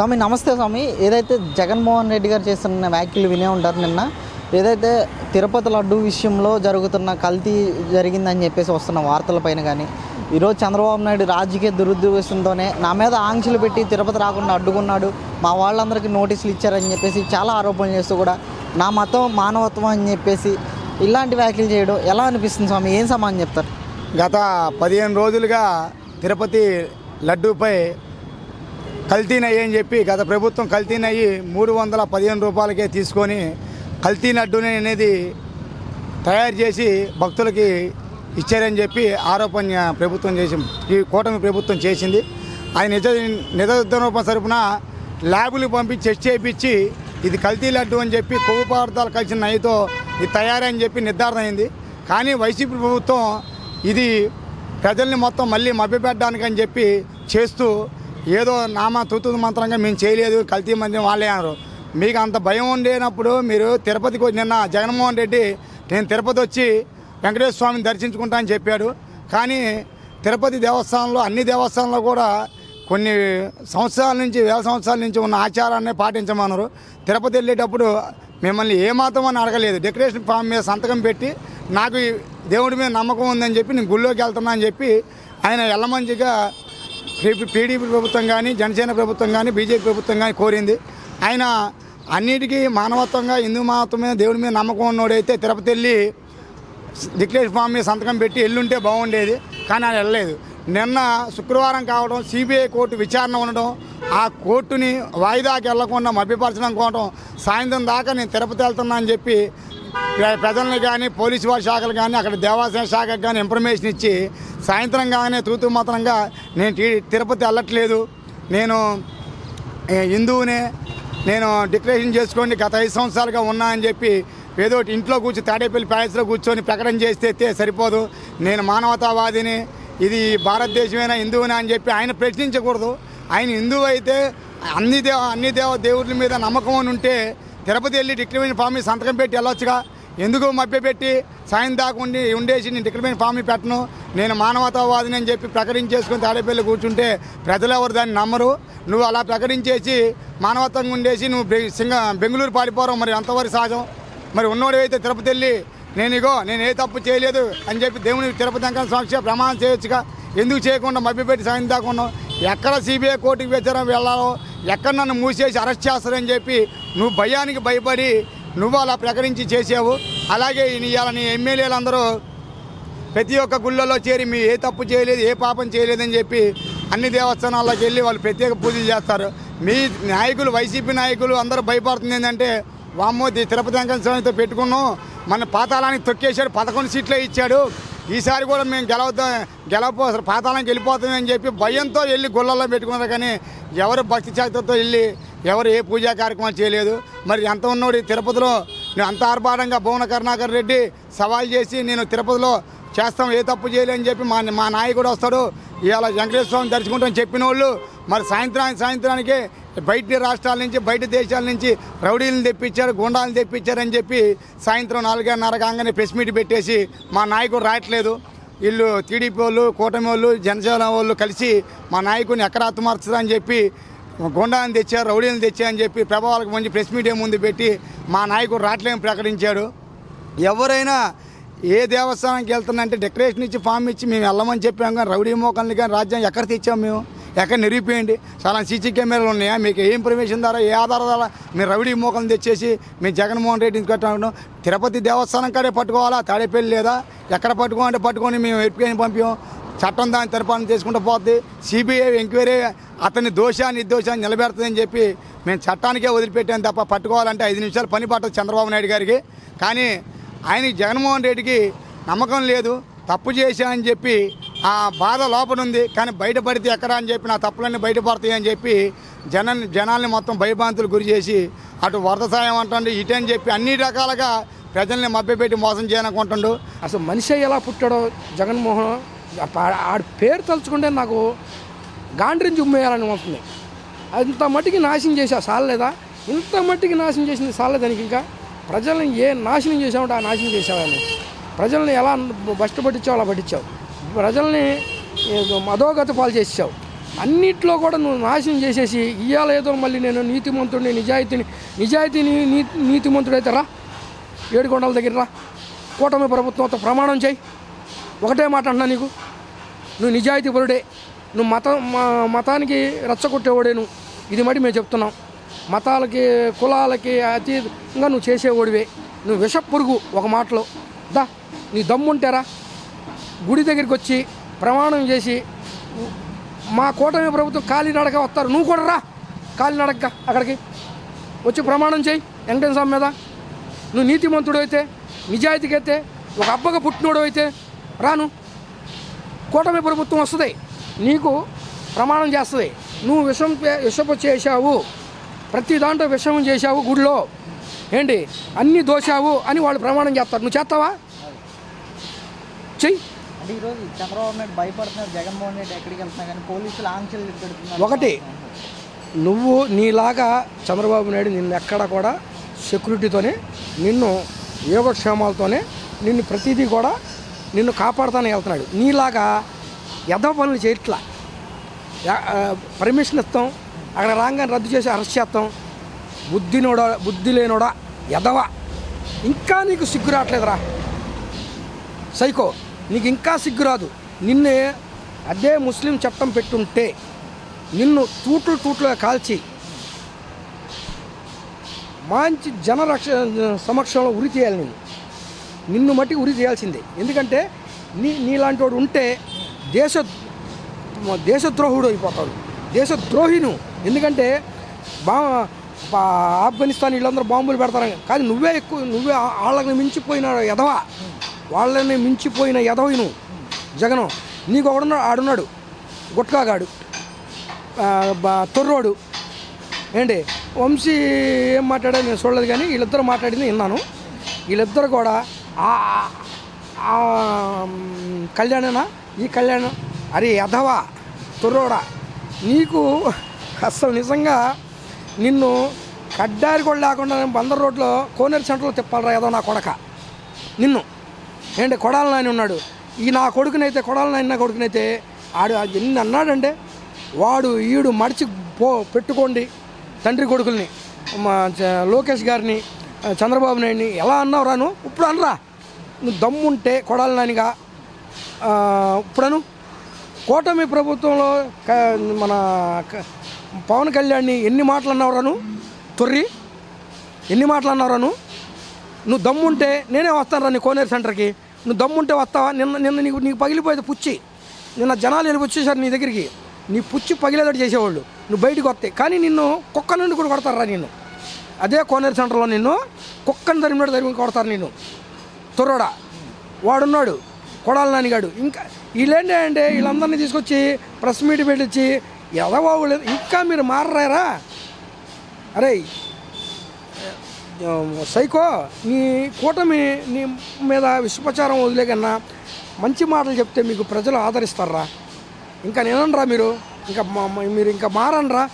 స్వామి నమస్తే స్వామి. ఏదైతే జగన్మోహన్ రెడ్డి గారు చేస్తున్న వ్యాఖ్యలు వినే ఉంటారు నిన్న ఏదైతే తిరుపతి లడ్డు విషయంలో జరుగుతున్న కల్తీ జరిగిందని చెప్పేసి వస్తున్న వార్తలపైన కానీ ఈరోజు చంద్రబాబు నాయుడు రాజకీయ దురుద్దేశంతోనే నా మీద ఆంక్షలు పెట్టి తిరుపతి రాకుండా అడ్డుకున్నాడు. మా వాళ్ళందరికీ నోటీసులు ఇచ్చారని చెప్పేసి చాలా ఆరోపణలు చేస్తూ కూడా నా మతం మానవత్వం అని చెప్పేసి ఇలాంటి వ్యాఖ్యలు చేయడం ఎలా అనిపిస్తుంది స్వామి? ఏం సమాధానం చెప్తారు? గత పదిహేను రోజులుగా తిరుపతి లడ్డూపై కల్తీనయ్యి అని చెప్పి గత ప్రభుత్వం కల్తీనయ్యి మూడు వందల పదిహేను రూపాయలకే తీసుకొని కల్తీ లడ్డుని అనేది తయారు చేసి భక్తులకి ఇచ్చారని చెప్పి ఆరోపణ ప్రభుత్వం చేసి ఈ కూటమి ప్రభుత్వం చేసింది. ఆ నిజ నిజరూపం సరుపున ల్యాబులు పంపించి టెస్ట్ చేయించి ఇది కల్తీ లడ్డు అని చెప్పి కొవ్వు పదార్థాలు కలిసిన నయ్యతో ఇది తయారని చెప్పి నిర్ధారణ అయింది. కానీ వైసీపీ ప్రభుత్వం ఇది ప్రజల్ని మొత్తం మళ్ళీ మభ్యపెట్టడానికి అని చెప్పి చేస్తూ ఏదో నామ తూతు మంత్రంగా మేము చేయలేదు కల్తీ మంది వాళ్ళే అన్నారు. మీకు అంత భయం ఉండేనప్పుడు మీరు తిరుపతికి నిన్న జగన్మోహన్ రెడ్డి నేను తిరుపతి వచ్చి వెంకటేశ్వర స్వామిని దర్శించుకుంటా అని చెప్పాడు. కానీ తిరుపతి దేవస్థానంలో అన్ని దేవస్థానంలో కూడా కొన్ని సంవత్సరాల నుంచి వేల సంవత్సరాల నుంచి ఉన్న ఆచారాన్ని పాటించమన్నారు. తిరుపతి వెళ్ళేటప్పుడు మిమ్మల్ని ఏమాత్రం అని అడగలేదు. డెకరేషన్ ఫామ్ మీద సంతకం పెట్టి నాకు దేవుడి మీద నమ్మకం ఉందని చెప్పి నేను గుళ్ళోకి వెళ్తున్నా అని చెప్పి ఆయన ఎల్లమంచిగా టీడీపీ ప్రభుత్వం కానీ జనసేన ప్రభుత్వం కానీ బీజేపీ ప్రభుత్వం కానీ కోరింది. ఆయన అన్నిటికీ మానవత్వంగా హిందూ మహత్వం మీద దేవుడి మీద నమ్మకం ఉన్నోడైతే తిరుపతి వెళ్ళి డిక్లేర్ ఫామ్ మీద సంతకం పెట్టి ఎల్లుంటే బాగుండేది. కానీ ఆయన వెళ్ళలేదు. నిన్న శుక్రవారం కావడం సిబిఐ కోర్టు విచారణ ఉండడం ఆ కోర్టుని వాయిదాకి వెళ్ళకుండా మభ్యపరచడం కోవడం సాయంత్రం దాకా నేను తిరుపతి వెళ్తున్నా అని చెప్పి ప్రజల్ని కానీ పోలీసు వారి శాఖలు కానీ అక్కడ దేవాలయ శాఖకు కానీ ఇన్ఫర్మేషన్ ఇచ్చి సాయంత్రం కానీ తూతు మాత్రంగా నేను తిరుపతి వెళ్ళట్లేదు. నేను హిందువునే నేను డిక్లరేషన్ చేసుకోండి గత ఐదు సంవత్సరాలుగా ఉన్నా అని చెప్పి ఏదో ఇంట్లో కూర్చొని తాడేపల్లి ప్యాలెస్లో కూర్చొని ప్రకటన చేస్తే సరిపోదు. నేను మానవతావాదిని ఇది భారతదేశమైన హిందువునే అని చెప్పి ఆయన ప్రశ్నించకూడదు. ఆయన హిందువు అయితే అన్ని దేవ అన్ని దేవ దేవుళ్ళ మీద నమ్మకం అని ఉంటే తిరుపతి వెళ్ళి డిక్లరేషన్ ఫామ్ సంతకం పెట్టి వెళ్ళొచ్చుగా. ఎందుకు మభ్యపెట్టి సాయం దాకా ఉండి ఉండేసి నేను డిక్లరేషన్ ఫామ్ పెట్టను. నేను మానవతావాదిని అని చెప్పి ప్రకటించేసుకుని తాడేపల్లి కూర్చుంటే ప్రజలు ఎవరు దాన్ని నమ్మరు. నువ్వు అలా ప్రకటించేసి మానవత్వంగా ఉండేసి నువ్వు సింగ బెంగళూరు పారిపోవడం మరి అంతవరకు సహజం? మరి ఉన్నోడైతే తిరుపతి వెళ్ళి నేను ఇగో నేను ఏ తప్పు చేయలేదు అని చెప్పి దేవుని తిరుపతి వెంకట స్వామి ప్రమాణం చేయొచ్చుగా? ఎందుకు చేయకుండా మభ్యపెట్టి సాయం దాకుండా ఎక్కడ సిబిఐ కోర్టుకి వెళ్ళాలో? ఎక్కడ నన్ను మూసేసి అరెస్ట్ చేస్తారని చెప్పి నువ్వు భయానికి భయపడి నువ్వు అలా ప్రకటించి చేసావు. అలాగే ఇవాళ నీ ఎమ్మెల్యేలందరూ ప్రతి ఒక్క గుళ్ళలో చేరి మీ ఏ తప్పు చేయలేదు ఏ పాపం చేయలేదని చెప్పి అన్ని దేవస్థానాల్లోకి వెళ్ళి వాళ్ళు ప్రత్యేక పూజలు చేస్తారు. మీ నాయకులు వైసీపీ నాయకులు అందరూ భయపడుతుంది ఏంటంటే వామ్మో తిరుపతి వెంకట స్వామితో పెట్టుకున్నాం. మన పాతాళానికి తొక్కేశాడు పదకొండు సీట్లే ఇచ్చాడు. ఈసారి కూడా మేము గెలవద్దాం గెలవపో పాతాళానికి వెళ్ళిపోతామని చెప్పి భయంతో వెళ్ళి గుళ్ళల్లో పెట్టుకున్నారు కానీ ఎవరు భక్తి చేతతో వెళ్ళి ఎవరు ఏ పూజా కార్యక్రమాలు చేయలేదు. మరి ఎంత ఉన్నోడు తిరుపతిలో నేను అంత ఆర్భాటంగా భువన కరుణాకర్ రెడ్డి సవాల్ చేసి నేను తిరుపతిలో చేస్తాం ఏ తప్పు చేయలేని చెప్పి మా మా నాయకుడు వస్తాడు. ఇవాళ వెంకటేశ్వర స్వామి దర్శకుంటాం చెప్పిన వాళ్ళు మరి సాయంత్రానికి సాయంత్రానికి బయట రాష్ట్రాల నుంచి బయట దేశాల నుంచి రౌడీలను తెప్పించారు గుండాలను తెప్పించారని చెప్పి సాయంత్రం నాలుగున్నర కాగానే ప్రెస్ మీట్ పెట్టేసి మా నాయకుడు రావట్లేదు వీళ్ళు టీడీపీ వాళ్ళు కూటమి వాళ్ళు జనసేన వాళ్ళు కలిసి మా నాయకుడిని ఎక్కడ అత్తమార్చదని చెప్పి గుండాని తెచ్చా రౌడీని రౌడీలను తెచ్చారని చెప్పి ప్రభావాలకు మంచి ప్రెస్ మీడియా ముందు పెట్టి మా నాయకుడు రాట్లేం ప్రకటించాడు. ఎవరైనా ఏ దేవస్థానానికి వెళ్తున్నంటే డెకరేషన్ ఇచ్చి ఫామ్ ఇచ్చి మేము వెళ్ళమని చెప్పాం కానీ రౌడీ మోకల్ని కానీ రాజ్యం ఎక్కడ తెచ్చాము మేము? ఎక్కడ నిరూపియండి? చాలా సీసీ కెమెరాలు ఉన్నాయా? మీకు ఏ ఇన్ఫర్మేషన్ ద్వారా ఏ ఆధారం ద్వారా మీరు రౌడీ మోకల్ని తెచ్చేసి మీ జగన్మోహన్ రెడ్డిని కట్టాను తిరుపతి దేవస్థానం కాడే పట్టుకోవాలా? తాడేపల్లి లేదా? ఎక్కడ పట్టుకోమంటే పట్టుకొని మేము ఎప్పుకైనా పంపాం. చట్టం దాని తరపాలను చేసుకుంటూ పోద్ది. సిబిఐ ఎంక్వైరీ అతని దోషాన్ని నిర్దోషాన్ని నిలబెడుతుందని చెప్పి మేము చట్టానికే వదిలిపెట్టాం తప్ప పట్టుకోవాలంటే ఐదు నిమిషాలు పని పట్టదు చంద్రబాబు నాయుడు గారికి. కానీ ఆయన జగన్మోహన్ రెడ్డికి నమ్మకం లేదు. తప్పు చేశానని చెప్పి ఆ బాధ లోపల ఉంది కానీ బయటపడితే ఎక్కడ అని చెప్పి నా తప్పులన్నీ బయటపడతాయి అని చెప్పి జన జనాల్ని మొత్తం భయభ్రాంతులు గురి చేసి అటు వరద సాయం అంటుండు ఇటు అని చెప్పి అన్ని రకాలుగా ప్రజల్ని మభ్యపెట్టి మోసం చేయనుకుంటుండు అసలు మనిషి ఎలా పుట్టాడో జగన్మోహన్ ఆడి పేరు తలుచుకుంటే నాకు గాండ్రిని చుమ్మేయాలని వస్తుంది అంత మట్టికి నాశనం చేసావు సాలలేదా ఇంత మట్టికి నాశనం చేసింది సాలలేదు దానికి ఇంకా? ప్రజల్ని ఏ నాశనం చేసామంటే ఆ నాశనం చేసావని ప్రజల్ని ఎలా బస్ట్ పట్టించావు అలా పట్టించావు? ప్రజల్ని ఏదో పాలు చేసావు అన్నిట్లో కూడా నువ్వు నాశనం చేసేసి ఇవాళ ఏదో మళ్ళీ నేను నీతిమంతుడిని నిజాయితీని నిజాయితీని నీ నీతిమంతుడైతే రా. ఏడుకొండల దగ్గర రా. కూటమి ప్రభుత్వంతో ప్రమాణం చేయి. ఒకటే మాట అన్నా నీకు. నువ్వు నిజాయితీ పరుడే నువ్వు మత మతానికి రెచ్చగొట్టేవాడే నువ్వు. ఇది మడి మేము చెప్తున్నాం. మతాలకి కులాలకి అతీతంగా నువ్వు చేసేవాడివే. నువ్వు విష పురుగు ఒక మాటలో. దా నీ దమ్ముంటారా. గుడి దగ్గరికి వచ్చి ప్రమాణం చేసి మా కూటమి ప్రభుత్వం కాలినడక వస్తారు. నువ్వు కూడా రా. కాలినడక అక్కడికి. వచ్చి ప్రమాణం చేయి. వెంకటేశ్వర స్వామి మీద. నువ్వు నీతిమంతుడు అయితే నిజాయితీకి అయితే ఒక అబ్బగా పుట్టినోడు అయితే రాను. కూటమి ప్రభుత్వం వస్తుంది. నీకు ప్రమాణం చేస్తుంది. నువ్వు విషం విషపు చేశావు. ప్రతి దాంట్లో విషం చేశావు గుడిలో. ఏంటి? అన్నీ దోశావు అని వాళ్ళు ప్రమాణం చేస్తారు. నువ్వు చేస్తావా? చెయ్యి. అంటే ఈరోజు చంద్రబాబు నాయుడు భయపడుతున్నారు. జగన్మోహన్ రెడ్డి ఎక్కడికి వెళ్తున్నా కానీ పోలీసులు ఆంక్షలు పెడుతున్నారు. ఒకటి నువ్వు నీలాగా చంద్రబాబు నాయుడు నిన్ను ఎక్కడ కూడా సెక్యూరిటీతోనే నిన్ను యోగక్షేమాలతోనే నిన్ను ప్రతిదీ కూడా నిన్ను కాపాడుతానే వెళ్తున్నాడు. నీలాగా ఎదవ పనులు చేయట్లా. పర్మిషన్ ఇస్తాం. అక్కడ రాగానే రద్దు చేసి అరెస్ట్ చేస్తాం. బుద్ధినోడా బుద్ధి లేనోడా ఎదవా ఇంకా నీకు సిగ్గు రావట్లేదురా. సైకో నీకు ఇంకా సిగ్గు రాదు. నిన్నే అదే ముస్లిం చట్టం పెట్టుంటే నిన్ను తూట్లు తూట్లుగా కాల్చి మంచి జనరక్ష సమక్షంలో ఉరి చేయాలి నిన్ను. నిన్ను మట్టి ఉరి చేయాల్సిందే. ఎందుకంటే నీ నీలాంటి వాడు ఉంటే దేశ దేశద్రోహుడు అయిపోతాడు. దేశద్రోహిను. ఎందుకంటే బా ఆఫ్ఘనిస్తాన్ వీళ్ళందరూ బాంబులు పెడతారు కానీ నువ్వే ఎక్కువ నువ్వే వాళ్ళని మించిపోయిన ఎదవా వాళ్ళని మించిపోయిన ఎదవి నువ్వు జగను నీకు ఒకడున్నాడు ఆడున్నాడు. గుట్కాగాడు. తొర్రోడు. ఏంటి? వంశీ ఏం మాట్లాడా నేను చూడలేదు కానీ వీళ్ళిద్దరు మాట్లాడింది విన్నాను. వీళ్ళిద్దరు కూడా కళ్యాణనా? ఈ కళ్యాణం? అరే యధవా తుర్రోడా నీకు అస్సలు నిజంగా నిన్ను కడ్డారి కూడా లేకుండా నేను బందర్ రోడ్లో కోనేరు సెంటర్లో తిప్పాలరా ఏదో నా కొడక. నిన్ను. ఏంటి కొడాల నాయన ఉన్నాడు. ఈ నా కొడుకునైతే కొడాల నాయన నా కొడుకునైతే ఆడు ఎన్ని అన్నాడంటే వాడు ఈడు మడిచి పో పెట్టుకోండి తండ్రి కొడుకుల్ని మా చ- లోకేష్ గారిని చంద్రబాబు నాయుడిని ఎలా అన్నావు రాను ఇప్పుడు అనరా. నువ్వు దమ్ముంటే కొడాలి నానిగా. ఇప్పుడను కూటమి ప్రభుత్వంలో మన పవన్ కళ్యాణ్ని ఎన్ని మాటలు అన్నావు రాను తొర్రి ఎన్ని మాటలు అన్నావు రాను నువ్వు దమ్ముంటే నేనే వస్తాను రా నీ కోనేరు సెంటర్కి. నువ్వు దమ్ముంటే వస్తావా? నిన్న నిన్న నీకు నీకు పగిలిపోయేది పుచ్చి. నిన్న జనాలు వెళ్ళి వచ్చేసారు నీ దగ్గరికి. నీ పుచ్చి పగిలేదట్టు చేసేవాళ్ళు. నువ్వు బయటకు వస్తాయి కానీ నిన్ను కుక్క నుండి కూడా కొడతారా నిన్ను. అదే కోనేరు సెంటర్లో నిన్ను కుక్కని తరిమినట్టు తరిమి కొడతారు నిన్ను. తొర్రోడా. వాడున్నాడు. కొడాల నానిగాడు. ఇంకా వీళ్ళేంటి అంటే వీళ్ళందరినీ తీసుకొచ్చి ప్రెస్ మీట్ పెట్టించి ఎదవాళ్ళు ఇంకా మీరు మారరారా? అరే సైకో నీ కూటమి నీ మీద విశ్వపచారం వదిలే కన్నా మంచి మాటలు చెప్తే మీకు ప్రజలు ఆదరిస్తారా? ఇంకా నేనరా మీరు. ఇంకా మీరు ఇంకా మారనరా?